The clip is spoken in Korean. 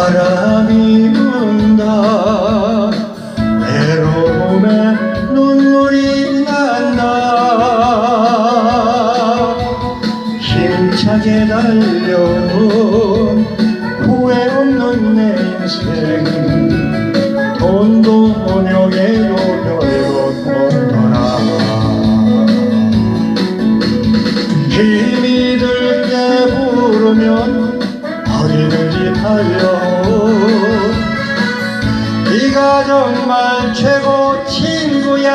바람이 분다. 외로움에 눈물이 난다. 힘차게 달려온 후회 없는 내 인생 돈도 모명에 요별로 뻗더라 힘이 들 때 부르면 어디든지 달려 네가 정말 최고 친구야